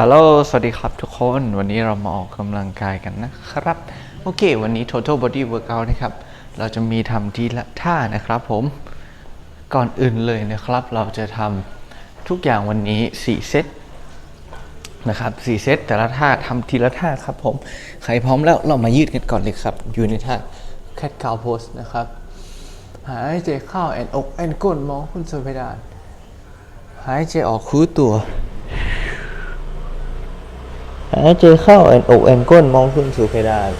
ฮัลโหล สวัสดีครับทุกคน วันนี้เรามาออกกำลังกายกันนะครับ โอเค วันนี้ total body workout นะครับ เราจะมีทำทีละท่านะครับผม ก่อนอื่นเลยนะครับ เราจะทำทุกอย่างวันนี้ 4 เซตนะครับ 4 เซตแต่ละท่าทำทีละท่าครับผม ใครพร้อมแล้วเรามายืดกันก่อนเลยครับ อยู่ในท่า cat cow pose นะครับ หายใจเข้าแอนอกแอนก้นมองขึ้นสู่เพดาน หายใจออกคูตัว หายใจเข้าแอนอกแอนก้นมองขึ้นสู่เพดาน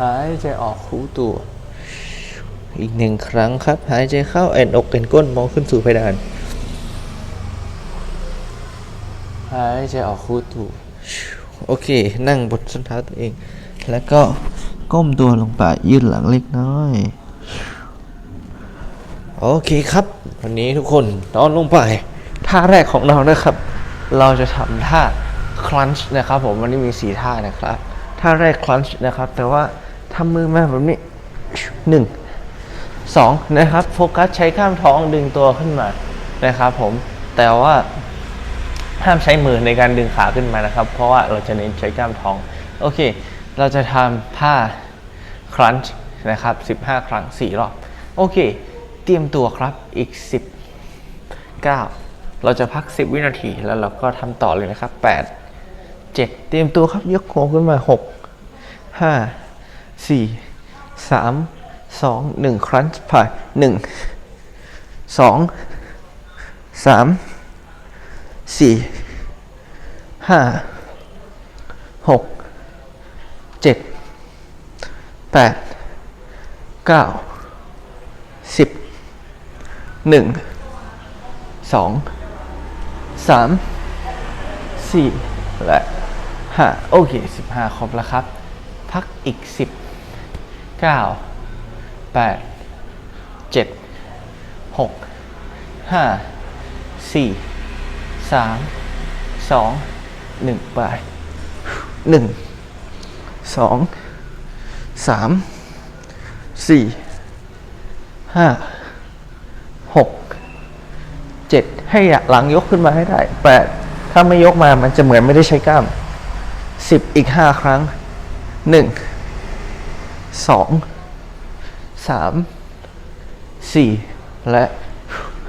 หายใจออกคูตัว อีกหนึ่งครั้งครับ หายใจเข้าแอนอกแอนก้นมองขึ้นสู่เพดาน หายใจออกคูตัว โอเค นั่งบนส้นเท้าตัวเอง แล้วก็ก้มตัวลงไปยืดหลังเล็กน้อย โอเคครับ วันนี้ทุกคนนอนลงไปท่าแรกของเรานะครับ เราจะทำท่าคลันช์นะครับผมวันนี้มีสีท่านะครับท่าแรกคลันช์นะครับ แต่ว่าทำมือมาแบบนี้หนึ่งสองนะครับโฟกัสใช้กล้ามท้องดึงตัวขึ้นมานะครับผมแต่ว่าห้ามใช้มือในการดึงขาขึ้นมานะครับ เพราะว่าเราจะเน้นใช้กล้ามท้อง โอเค เราจะทำท่าครันช์นะครับ 15 ครั้ง 4 รอบ โอเค เตรียมตัวครับอีก 10 9 เราจะพัก 10 วินาทีแล้วเราก็ทำต่อเลยนะครับ 8 7 เตรียมตัวครับยกหัวขึ้นมา 6 5 4 3 2 1 ครันช์ผ่าน1 2 3สี่ห้าหกเจ็ดแปดเก้า สามสี่และห้าโอเคสิบห้าครบแล้วครับ พักอีกสิบเก้าแปดเจ็ดหกห้าสี่สามสองหนึ่งไปหนึ่งสองสามสี่ห้า เจ็ดให้หลังยกขึ้นมาให้ได้แปดถ้าไม่ยกมามันจะเหมือนไม่ได้ใช้กล้ามสิบอีกห้าครั้งหนึ่งสองสามสี่และ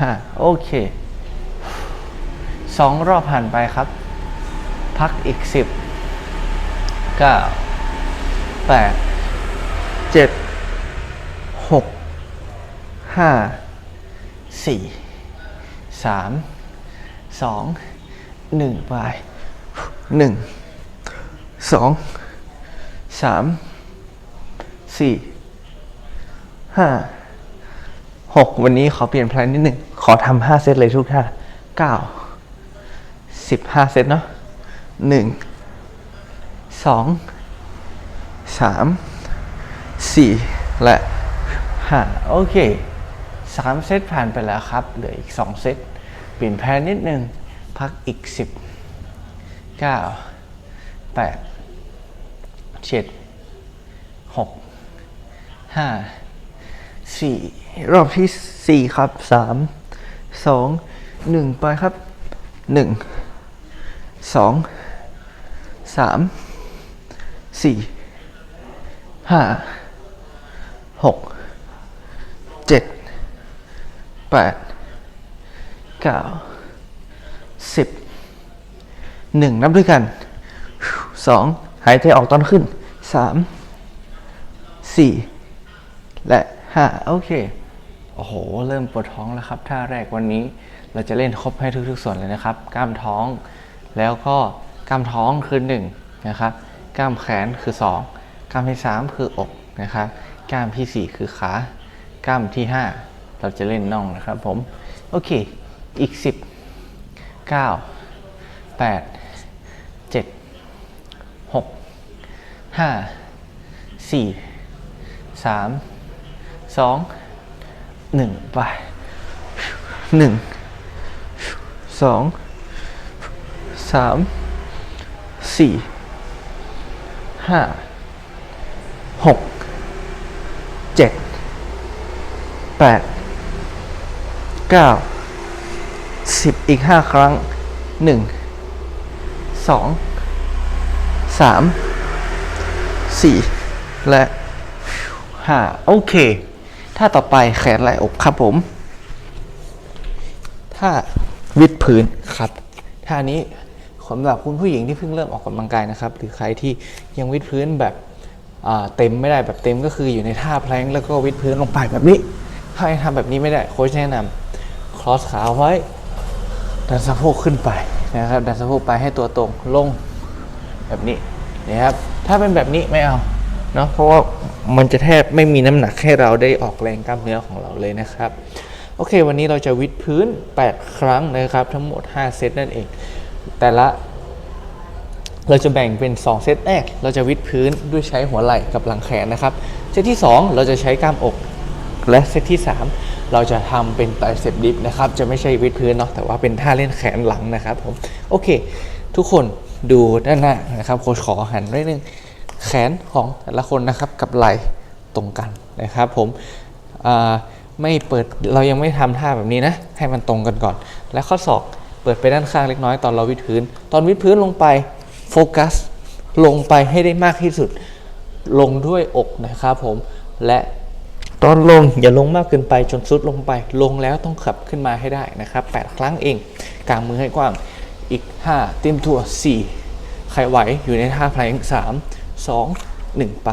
ห้าโอเคสองรอบผ่านไปครับ พักอีกสิบเก้าแปดเจ็ดหกห้าสี่ สามสองหนึ่งไปหนึ่งสองสามสี่ห้าหกวันนี้ขอเปลี่ยนแพลนนิดหนึ่งขอทำห้าเซตเลยทุกท่าเก้าสิบห้าเซตเนาะหนึ่งสองสามสี่และห้าโอเคสามเซตผ่านไปแล้วครับ เหลืออีกสองเซต เปลี่ยนแพนนิดนึง พักอีกสิบเก้าแปดเจ็ดหกห้าสี่รอบที่สี่ครับสามสองหนึ่งไปครับหนึ่งสองสามสี่ห้าหก เก้าสิบหนึ่งนับด้วยกันสองหายใจออกตอนขึ้นสามสี่และห้าโอเค โอ้โห เริ่มปวดท้องแล้วครับท่าแรกวันนี้เราจะเล่นครบให้ทุกๆส่วนเลยนะครับ กล้ามท้องแล้วก็กล้ามท้องคือหนึ่งนะครับ กล้ามแขนคือสองกล้ามที่สามคืออกนะครับ กล้ามที่สี่คือขา กล้ามที่ห้าเราจะเล่นน่องนะครับผม โอเค อีกสิบเก้าแปดเจ็ดหกห้าสี่สามสองหนึ่งไปหนึ่งสองสาม สี่ห้าหกเจ็ดแปดเก้าสิบอีกห้าครั้งหนึ่งสองสามสี่และห้าโอเคถ้าต่อไปแขนไหล่อกครับผมถ้าวิดพื้นครับท่านี้สำหรับคุณผู้หญิงที่เพิ่งเริ่มออกกำลังกายนะครับ หรือใครที่ยังวิดพื้นแบบเต็มไม่ได้แบบเต็มก็คืออยู่ในท่าแพลงแล้วก็วิดพื้นลงไปแบบนี้ ถ้ายังทำแบบนี้ไม่ได้โค้ชแนะนำคลอสขาไว้ ดันสะโพกขึ้นไปนะครับ ดันสะโพกไปให้ตัวตรงลงแบบนี้นะครับ ถ้าเป็นแบบนี้ไม่เอาเนาะเพราะว่ามันจะแทบไม่มีน้ำหนักให้เราได้ออกแรงกล้ามเนื้อของเราเลยนะครับ โอเค วันนี้เราจะวิดพื้น 8 ครั้งนะครับ ทั้งหมด 5 เซตนั่นเอง แต่ละ เราจะแบ่งเป็น 2 เซตแรก เราจะวิดพื้นด้วยใช้หัวไหล่กับหลังแขนนะครับ เซตที่ 2 เราจะใช้กล้ามอก และเซตที่ 3 เราจะทำเป็นไตรเซปดิฟนะครับ จะไม่ใช่วิดพื้นเนาะ แต่ว่าเป็นท่าเล่นแขนหลังนะครับผม โอเค ทุกคนดูด้านหน้านะครับ โค้ชขอหันไว้นึง แขนของแต่ละคนนะครับกับไหล่ตรงกันนะครับผมไม่เปิด เรายังไม่ทำท่าแบบนี้นะ ให้มันตรงกันก่อน แล้วข้อศอกเปิดไปด้านข้างเล็กน้อยตอนเราวิดพื้น ตอนวิดพื้นลงไปโฟกัสลงไปให้ได้มากที่สุด ลงด้วยอกนะครับผม และ ตอนลงอย่าลงมากเกินไปจนสุดลงไป ลงแล้วต้องขับขึ้นมาให้ได้นะครับ 8 ครั้งเองกางมือให้กว้างอีก 5 เต็มตัว4 ใครไหวอยู่ในท่าแพลงสามสองหนึ่งไป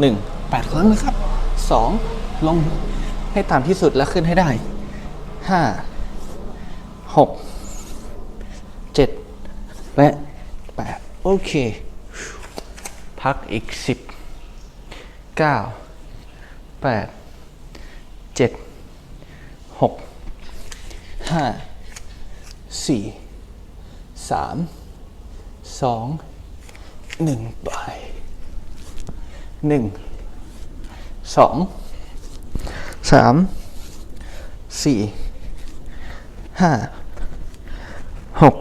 หนึ่งแปดครั้งนะครับสองลงให้ต่ำที่สุดแล้วขึ้นให้ได้ห้าหกเจ็ดและแปดโอเค พักอีกสิบเก้า แปดเจ็ดหกห้าสี่สามสองหนึ่งไปหนึ่งสองสามสี่ห้าหก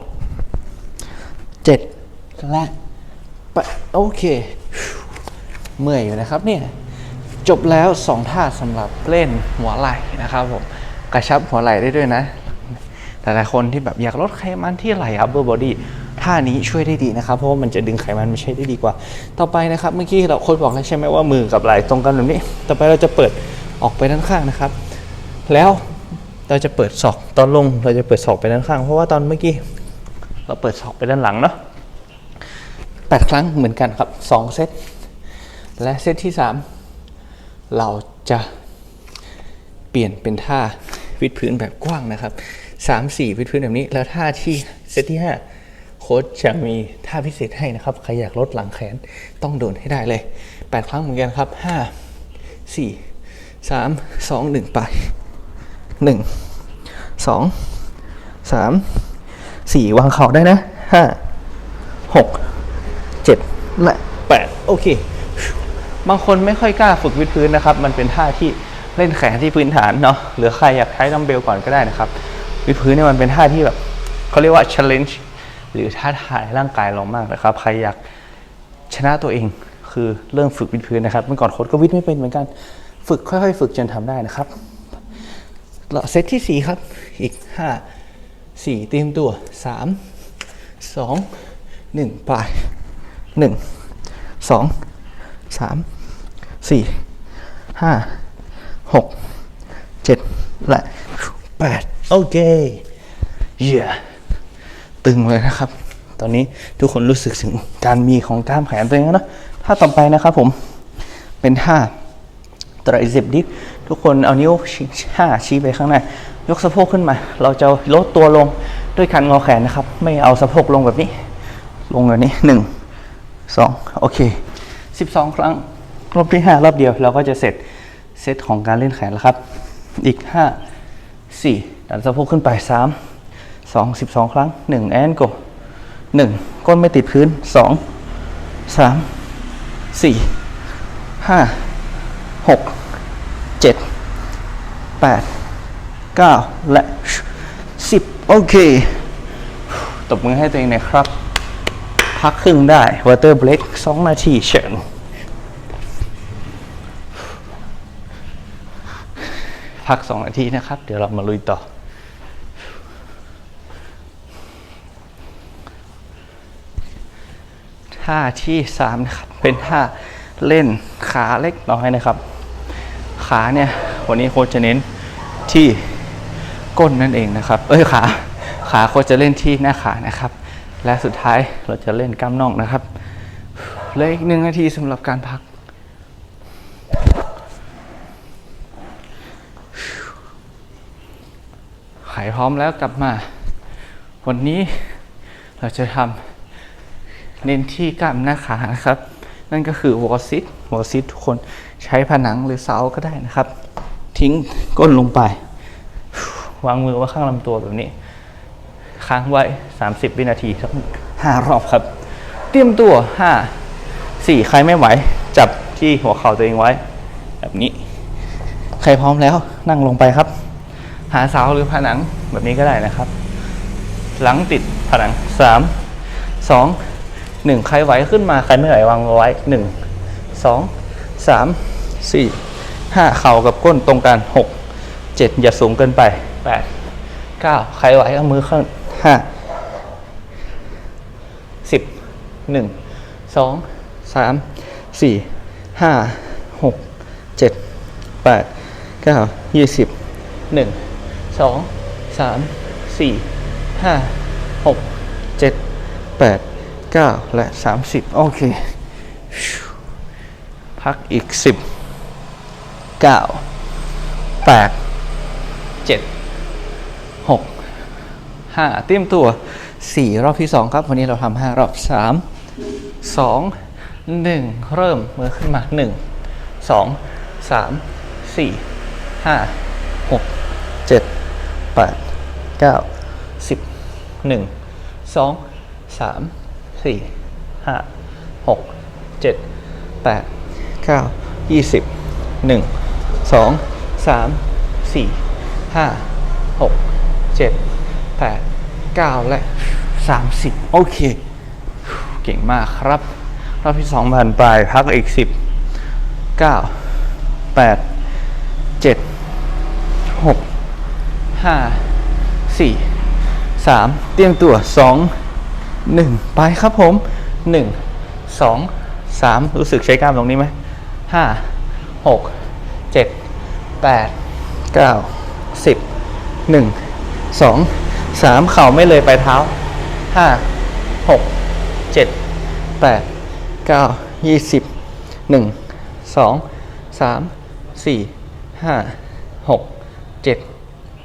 เจ็ดและแปดโอเค เมื่อยอยู่นะครับเนี่ย จบแล้ว 2 ท่าสำหรับเล่นหัวไหล่นะครับผมกระชับหัวไหล่ได้ด้วยนะแต่หลายคนที่แบบอยากลดไขมันที่ไหล่ upper body ท่านี้ช่วยได้ดีนะครับ เพราะว่ามันจะดึงไขมันไมาใช้ได้ดีกว่า ต่อไปนะครับ เมื่อกี้เราโค้ชบอกแล้วใช่ไหมว่ามือกับไหล่ตรงกันแบบนี้ ต่อไปเราจะเปิดออกไปด้านข้างนะครับ แล้วเราจะเปิดศอกตอนลงเราจะเปิดศอกไปด้านข้าง เพราะว่าตอนเมื่อกี้เราเปิดศอกไปด้านหลังเนาะแปดครั้งเหมือนกันครับสองเซตและเซตที่สาม เราจะเปลี่ยนเป็นท่าวิดพื้นแบบกว้างนะครับสามสี่วิดพื้นแบบนี้ แล้วท่าที่เซตที่ห้าโค้ชจะมีท่าพิเศษให้นะครับ ใครอยากลดหลังแขนต้องโดนให้ได้เลยแปดครั้งเหมือนกันครับห้าสี่สามสองหนึ่งไปหนึ่งสองสามสี่วางเข่าได้นะห้าหกเจ็ดและแปดโอเค บางคนไม่ค่อยกล้าฝึกวิดพื้นนะครับ มันเป็นท่าที่เล่นแขนที่พื้นฐานเนาะหรือใครอยากใช้ดัมเบลก่อนก็ได้นะครับ วิดพื้นเนี่ยมันเป็นท่าที่แบบเขาเรียกว่า challenge หรือท้าทายร่างกายเรามากนะครับ ใครอยากชนะตัวเองคือเริ่มฝึกวิดพื้นนะครับ เมื่อก่อนโค้ชก็วิดไม่เป็นเหมือนกัน ฝึกค่อยๆ ฝึกจนทำได้นะครับแล้วเซตที่สี่ครับ อีกห้าสี่เตรียมตัวสามสองหนึ่งไปหนึ่งสอง สี่ห้าหกเจ็ดและแปดโอเคเยี่ยตึงเลยนะครับ ตอนนี้ทุกคนรู้สึกถึงการมีของกล้ามแขนตัวเองแล้วนะท่าต่อไปนะครับผมเป็นท่าไตรเซปดิฟทุกคนเอานิ้วชี้ห้าชี้ไปข้างหน้ายกสะโพกขึ้นมา เราจะลดตัวลงด้วยการงอแขนนะครับ ไม่เอาสะโพกลงแบบนี้ ลงแบบนี้หนึ่งสองโอเคสิบสองครั้ง รอบที่ห้ารอบเดียวเราก็จะเสร็จเซตของการเล่นแขนแล้วครับ อีกห้าสี่ดันสะโพกขึ้นไปสามสองสิบสองครั้งหนึ่งแอนโกหนึ่งก้นไม่ติดพื้นสองสามสี่ห้าหกเจ็ดแปดเก้าและสิบโอเค ตบมือให้ตัวเองหน่อยครับ พักครึ่งได้วอเตอร์เบรกสองนาทีเชิญ พักสองนาทีนะครับ เดี๋ยวเรามาลุยต่อ ท่าที่สามนะครับ เป็นท่าเล่นขาเล็กน้อยนะครับ ขาเนี่ยวันนี้โค้ชจะเน้นที่ก้นนั่นเองนะครับ เอ้ยขาขาโค้ชจะเล่นที่หน้าขานะครับ และสุดท้ายเราจะเล่นกล้ามน่องนะครับเลืออีกหนึ่งนาทีสำหรับการพักายพร้อมแล้วกลับมา วันนี้เราจะทำเน้นที่กล้ามหน้าขานะครับ นั่นก็คือวอลซิตวอลซิตทุกคนใช้ผนังหรือเสาก็ได้นะครับ ทิ้งก้นลงไป วางมือไว้ข้างลำตัวแบบนี้ ค้างไว้ 30 วินาทีสักห้ารอบครับ เตรียมตัว 5 4 ใครไม่ไหว จับที่หัวเข่าตัวเองไว้ แบบนี้ ใครพร้อมแล้วนั่งลงไปครับ หาเสาหรือผนังแบบนี้ก็ได้นะครับ หลังติดผนังสามสองหนึ่งใครไหวขึ้นมาใครไม่ไหววางไว้หนึ่งสองสามสี่ห้าเข่ากับก้นตรงกันหกเจ็ดอย่าสูงเกินไปแปดเก้าใครไหวเอามือขึ้นห้าสิบหนึ่งสองสามสี่ห้าหกเจ็ดแปดเก้ายี่สิบหนึ่ง สองสามสี่ห้าหกเจ็ดแปดเก้าและสามสิบโอเค พักอีกสิบเก้าแปดเจ็ดหกห้าเตรียมตัวสี่รอบที่สองครับ วันนี้เราทำห้ารอบสามสองหนึ่งเริ่มมือขึ้นมาหนึ่งสองสามสี่ห้าหกเจ็ด แปดเก้าสิบหนึ่งสองสามสี่ห้าหกเจ็ดแปดเก้ายี่สิบหนึ่งสองสามสี่ห้าหกเจ็ดแปดเก้าและสามสิบโอเค เก่งมากครับ รอบที่สองผ่านไปพักอีกสิบเก้าแปดเจ็ดหก ห้าสี่สามเตรียมตัวสองหนึ่งไปครับผมหนึ่งสองสามรู้สึกใช้กล้ามตรงนี้ไหมห้าหกเจ็ดแปดเก้าสิบหนึ่งสองสามเข่าไม่เลยไปเท้าห้าหกเจ็ดแปดเก้ายี่สิบหนึ่งสองสามสี่ห้าหกเจ็ด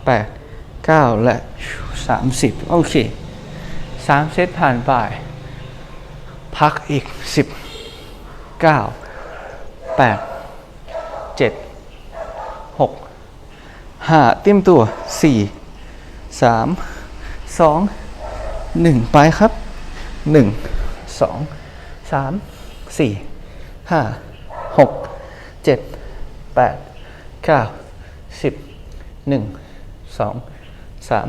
8 9 และ 30 โอเคสามเซตผ่านไป พักอีก 10 9 8 7 6 5 เติ้มตัว 4 3 2 1 ไปครับ 1 2 3 4 5 6 7 8 9 10 1 สองสาม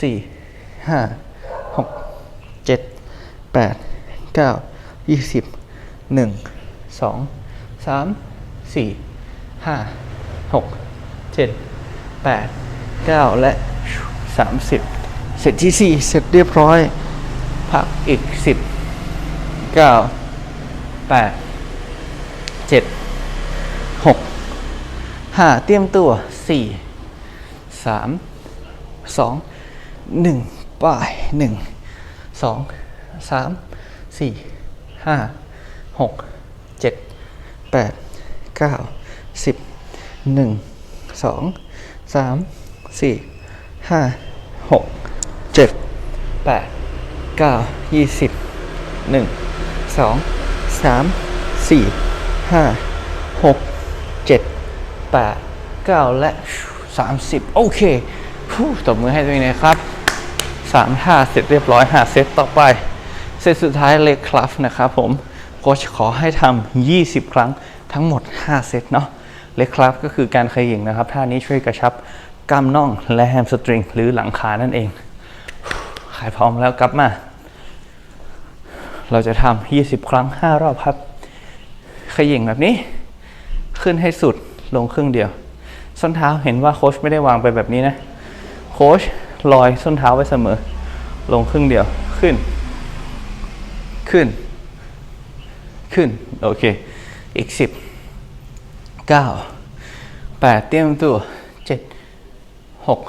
สี่ห้าหกเจ็ดแปดเก้ายี่สิบหนึ่งสองสามสี่ห้าหกเจ็ดแปดเก้าและสามสิบเสร็จที่สี่เสร็จเรียบร้อย พักอีกสิบเก้าแปดเจ็ดหกห้าเตรียมตัวสี่ สามสองหนึ่งป้ายหนึ่งสองสามสี่ห้าหกเจ็ดแปดเก้าสิบหนึ่งสองสามสี่ห้าหกเจ็ดแปดเก้ายี่สิบหนึ่งสองสามสี่ห้าหกเจ็ดแปดเก้าและ สามสิบโอเคูตบมือให้ตัวเองนะครับสามท่าเสร็จเรียบร้อยหาเซตต่อไป เซตสุดท้ายเล็กคลัฟนะครับผมโค้ชขอให้ทำ20 ครั้งทั้งหมด 5 เซตเนาะเล็กคลัฟก็คือการเขย่งนะครับ ท่านี้ช่วยกระชับกล้ามน่องและแฮมสตริงหรือหลังขานั่นเองขายพร้อมแล้วกลับมา เราจะทำ20 ครั้ง 5 รอบครับขย่งแบบนี้ ขึ้นให้สุดลงครึ่งเดียว ส้นเท้าเห็นว่าโค้ชไม่ได้วางไปแบบนี้นะ โค้ชลอยส้นเท้าไว้เสมอ ลงครึ่งเดียวขึ้น ขึ้น ขึ้น โอเค อีกสิบเก้าแปดเตรียมตัวเจ็ดหก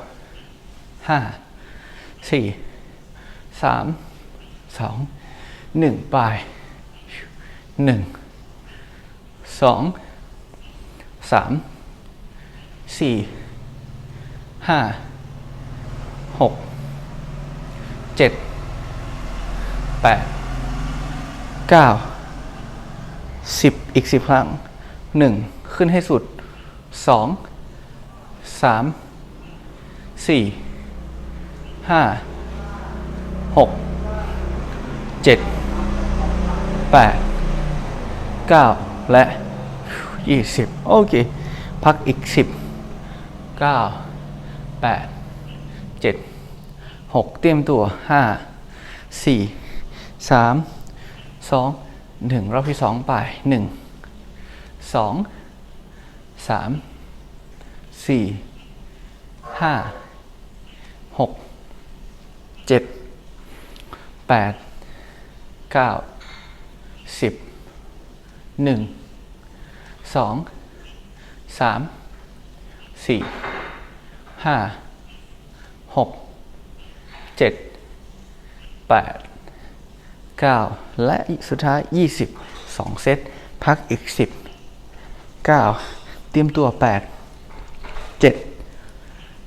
ห้าสี่สามสองหนึ่งไปหนึ่งสองสาม สี่ห้าหกเจ็ดแปดเก้าสิบอีกสิบครั้งหนึ่งขึ้นให้สุดสองสามสี่ห้าหกเจ็ดแปดเก้าและยี่สิบโอเค พักอีกสิบ ก้าแปดเจ็ดหกเตรียมตัวห้าสี่สามสองหนึ่งรอบที่สองไปหนึ่งสองสามสี่ห้าหกเจ็ดแปดเก้าสิบหนึ่งสองสาม สี่ห้าหกเจ็ดแปดเก้าและสุดท้ายยี่สิบสองเซต พักอีกสิบเก้าเตรียมตัวแปดเจ็ด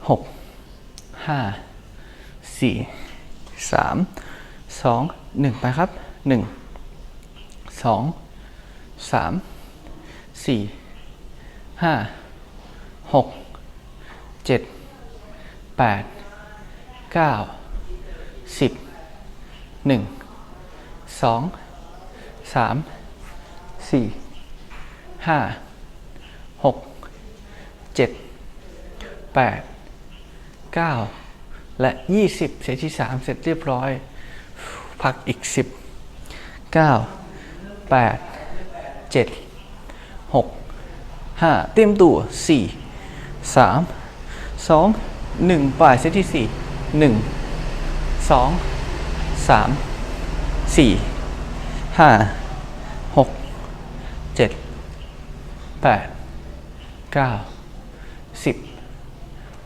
หกห้าสี่สามสองหนึ่งไปครับหนึ่งสองสามสี่ห้าหก เจ็ดแปดเก้าสิบหนึ่งสองสามสี่ห้าหกเจ็ดแปดเก้าและยี่สิบเซตที่สามเสร็จเรียบร้อย พักอีกสิบเก้าแปดเจ็ดหกห้าเตรียมตัวสี่สามสองหนึ่งปลายเซตที่สี่หนึ่งสองสามสี่ห้าหกเจ็ดแปดเก้าสิบ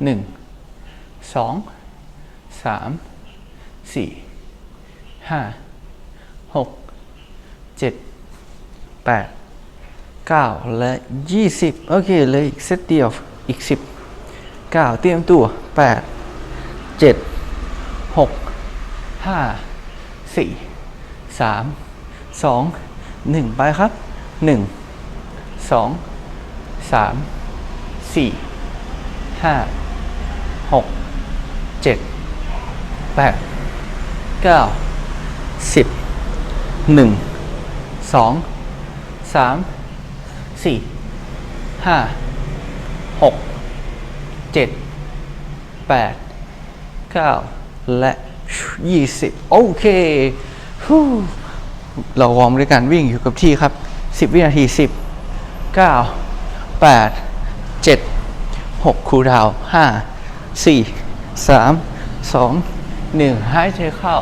หนึ่งสองสามสี่ห้าหกเจ็ดแปดเก้าและยี่สิบโอเคเลยอีกเซตเดียวอีกสิ บเก้าเตรียมตัวแปดเจ็ดหกห้าสี่สามสองหนึ่งไปครับหนึ่งสองสามสี่ห้าหกเจ็ด แปดเจ็ดแปดเก้าและยี่สิบโอเคเราวอร์มด้วยการวิ่งอยู่กับที่ครับสิบวินาทีสิบเก้าแปดเจ็ดหกคูลดาวน์ห้าสี่สามสองหนึ่งหายใจเข้า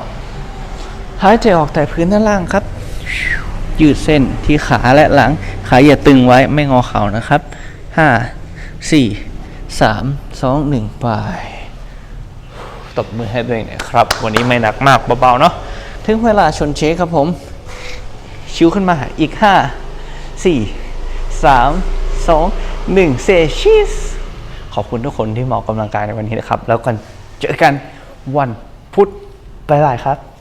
หายใจออกแต่พื้นด้านล่างครับ ยืดเส้นที่ขาและหลัง ขาอย่าตึงไว้ไม่งอเข่านะครับห้า สี่สามสองหนึ่งไปตบมือให้ตัวเองหน่อยครับ วันนี้ไม่หนักมากเบาๆเนาะถึงเวลาชนเชคครับผม ชิวขึ้นมาอีกห้าสี่สามสองหนึ่งเซชิสขอบคุณทุกคนที่มาออกกำลังกายในวันนี้นะครับ แล้วกันเจอกันวันพุธบ๊ายบายครับ